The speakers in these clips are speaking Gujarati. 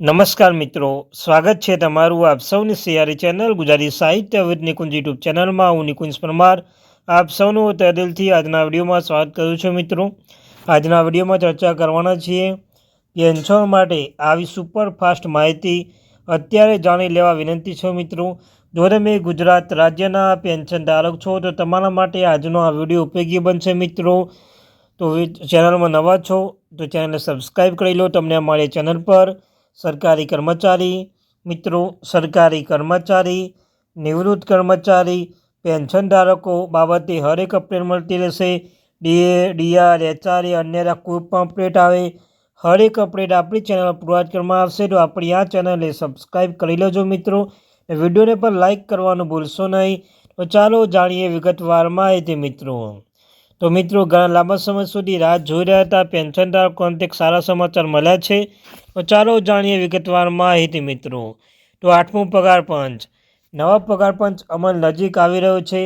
નમસ્કાર મિત્રો, સ્વાગત છે તમારું આપ સૌની સિયારી ચેનલ ગુજરાતી સાહિત્ય વિદ નિકુંજ યુટ્યુબ ચેનલમાં. હું નિકુંજ પરમાર. આપ સૌનું તહેદિલથી આજના વિડીયોમાં સ્વાગત કરું છું મિત્રો. આજના વિડીયોમાં ચર્ચા કરવાના છીએ પેન્શન માટે આવી સુપરફાસ્ટ માહિતી અત્યારે જાણી લેવા વિનંતી છે મિત્રો. જો તમે ગુજરાત રાજ્યના પેન્શન ધારક છો, તો તમારા માટે આજનો આ વીડિયો ઉપયોગી બનશે મિત્રો. તો ચેનલમાં નવા છો, તો ચેનલને સબસ્ક્રાઈબ કરી લો. તમને અમારી ચેનલ પર સરકારી કર્મચારી, મિત્રો, સરકારી કર્મચારી, નિવૃત્ત કર્મચારી, પેન્શન ધારકો બાબતે હરેક અપડેટ મળતી રહેશે. ડીએ, ડીઆર, એચઆરએ અન્ય કોઈ પણ અપડેટ આવે. હરેક અપડેટ આપણી ચેનલ પર પ્રોવાઈડ કરવામાં આવશે. તો આપણી આ ચેનલને સબસ્ક્રાઈબ કરી લેજો, મિત્રો. વિડીયોને પણ લાઇક કરવાનું ભૂલશો નહીં. તો ચાલો જાણીએ વિગતવાર માહિતી, મિત્રો. તો મિત્રો, ઘણા લાંબા સમય સુધી રાહ જોઈ રહ્યા હતા. પેન્શનધારકોને એક સારા સમાચાર મળ્યા છે. તો ચાલો જાણીએ વિગતવાર માહિતી મિત્રો. તો આઠમું પગાર પંચ. નવા પગાર પંચ અમલ નજીક આવી રહ્યો છે.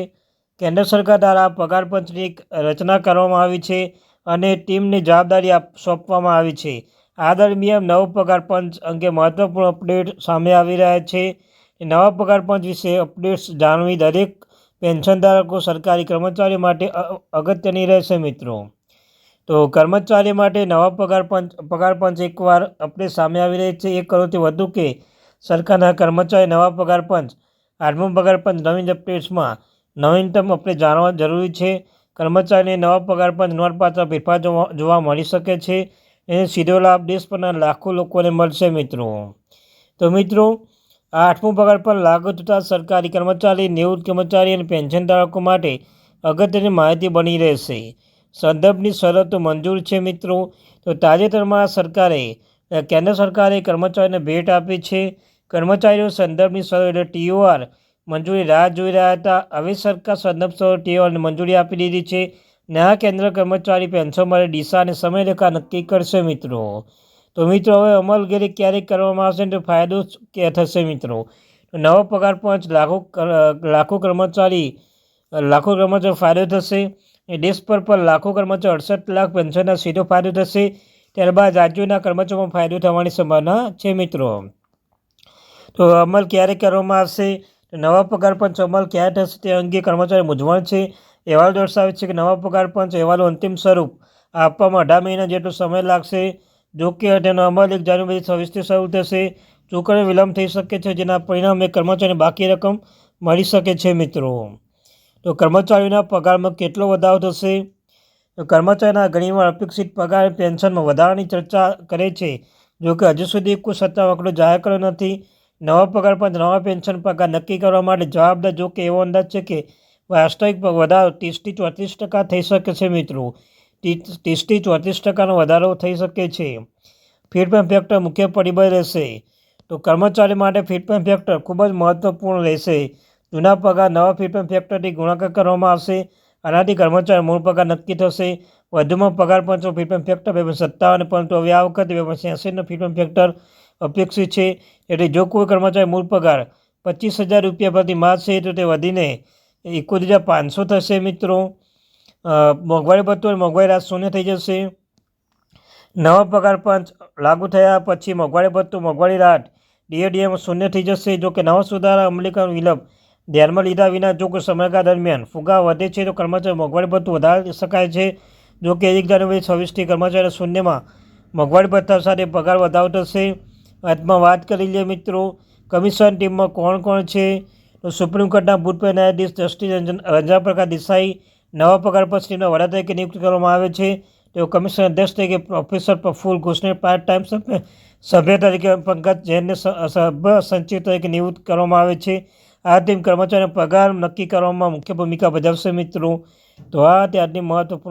કેન્દ્ર સરકાર દ્વારા પગાર પંચની રચના કરવામાં આવી છે અને ટીમને જવાબદારી સોંપવામાં આવી છે. આ દરમિયાન નવો પગાર પંચ અંગે મહત્વપૂર્ણ અપડેટ સામે આવી રહ્યા છે. નવા પગાર પંચ વિશે અપડેટ્સ જાણવી દરેક પેન્શનધારકો સરકારી કર્મચારીઓ માટે અગત્યની રહેશે મિત્રો. તો કર્મચારી માટે નવા પગાર પંચ પગાર પંચ એકવાર આપણે સામે આવી રહી છે. એક કરોડથી વધુ કે સરકારના કર્મચારી નવા પગાર પંચ, આઠમો પગાર પંચ નવીન અપડેટ્સમાં નવીનતમ આપણે જાણવા જરૂરી છે. કર્મચારીને નવા પગાર પંચ નોંધપાત્ર ફેરફાર જોવા મળી શકે છે. એને સીધો લાભ દેશ પરના લાખો લોકોને મળશે મિત્રો. તો મિત્રો આઠમું પગાર પર લાગુ થતાં સરકારી કર્મચારી, નિવૃત્ત કર્મચારી અને પેન્શન ધારકો માટે અગત્યની માહિતી બની રહેશે. સંદર્ભની શરતો મંજૂર છે, મિત્રો. તો તાજેતરમાં સરકારે કેન્દ્ર સરકારે કર્મચારીને ભેટ આપી છે. કર્મચારીઓ સંદર્ભની શરતો એટલે ટીઓઆર, મંજૂરી રાહ જોઈ રહ્યા હતા. હવે સરકાર સંદર્ભ શરતો ટીઓઆરને મંજૂરી આપી દીધી છે. ને આ કેન્દ્ર કર્મચારી પેન્શન માટે દિશા અને સમયરેખા નક્કી કરશે, મિત્રો. તો મિત્રો, હવે અમલગીરી ક્યારેક કરવામાં આવશે તો ફાયદો કે થશે મિત્રો. નવો પગાર પંચ, લાખો લાખો કર્મચારી લાખો કર્મચારી ફાયદો થશે. દેશ પર પર લાખો કર્મચારી અડસઠ લાખ પેન્શનના સીધો ફાયદો થશે. ત્યારબાદ રાજ્યોના કર્મચારીઓમાં ફાયદો થવાની સંભાવના છે મિત્રો. તો અમલ ક્યારે કરવામાં આવશે? નવા પગાર પંચ અમલ ક્યારે થશે તે અંગે કર્મચારી મૂંઝવણ છે. અહેવાલ દર્શાવે છે કે નવા પગાર પંચ અહેવાલો અંતિમ સ્વરૂપ આપવામાં અઢાર મહિના જેટલો સમય લાગશે. જો કે તેનો અમલ એક જાન્યુઆરી છવ્વીસથી શરૂ થશે. ચૂકવણી વિલંબ થઈ શકે છે, જેના પરિણામે કર્મચારીને બાકી રકમ મળી શકે છે, મિત્રો. તો કર્મચારીઓના પગારમાં કેટલો વધારો થશે? કર્મચારીના ઘણીવાર અપેક્ષિત પગાર પેન્શનમાં વધારાની ચર્ચા કરે છે. જોકે હજુ સુધી કોઈ સત્તા આંકડો જાહેર કર્યો નથી. નવા પગાર પણ નવા પેન્શન પગાર નક્કી કરવા માટે જવાબદાર, જોકે એવો અંદાજ છે કે વાસ્તવિક વધારો ત્રીસથી ચોત્રીસ ટકા થઈ શકે છે, મિત્રો. ત્રીસથી ચોત્રીસ ટકાનો વધારો થઈ શકે છે. ફીડબેક ફેક્ટર મુખ્ય પરિબળ રહેશે. તો કર્મચારી માટે ફીડબેક ફેક્ટર ખૂબ જ મહત્વપૂર્ણ રહેશે. જૂના પગાર નવા ફીડબેક ફેક્ટરથી ગુણાકાર કરવામાં આવશે. આનાથી કર્મચારી મૂળ પગાર નક્કી થશે. વધુમાં પગાર પંચો ફીડબેક ફેક્ટર બે સત્તાવન પરંતુ હવે આ વખતે બે એંસીનો ફીડબેક ફેક્ટર અપેક્ષિત છે. એટલે જો કોઈ કર્મચારી મૂળ પગાર પચીસ હજાર રૂપિયા પ્રતિ માસ છે તો તે વધીને એકોતેર હજાર પાંચસો થશે મિત્રો. મોંઘવારી ભથ્થું અને મોંઘવારી રાહત શૂન્ય થઈ જશે. નવા પગાર પંચ લાગુ થયા પછી મોંઘવારી ભથ્થું મોંઘવારી રાહત ડીએડીએમ શૂન્ય થઈ જશે. જો કે નવા સુધારા અમલીકરણ વિલંબ ધ્યાનમાં લીધા વિના જો કોઈ સમયગાળા દરમિયાન ફુગા વધે છે તો કર્મચારી મોંઘવારી ભથ્થું વધારી શકાય છે. જો કે એક જાન્યુઆરી છવ્વીસથી કર્મચારી શૂન્યમાં મોંઘવારી ભથ્થા સાથે પગાર વધારો થશે અંતમાં વાત કરી લઈએ મિત્રો, કમિશન ટીમમાં કોણ કોણ છે? સુપ્રીમ કોર્ટના ભૂતપૂર્વ ન્યાયાધીશ જસ્ટિસ રંજન પ્રકાશ દેસાઈ નવા પગાર પર વડા તરીકે નિયુક્ત કરવામાં આવે છે. તેઓ કમિશનર અધ્યક્ષ તરીકે પ્રોફેસર પ્રફુલ ઘોષને પાર્ટ ટાઈમ સભ્ય તરીકે પંકજ જૈનને સભ્ય સંચિવ તરીકે નિયુક્ત કરવામાં આવે છે. આ ટીમ કર્મચારીનો પગાર નક્કી કરવામાં મુખ્ય ભૂમિકા ભજવશે મિત્રો. તો આ ત્યારની મહત્વપૂર્ણ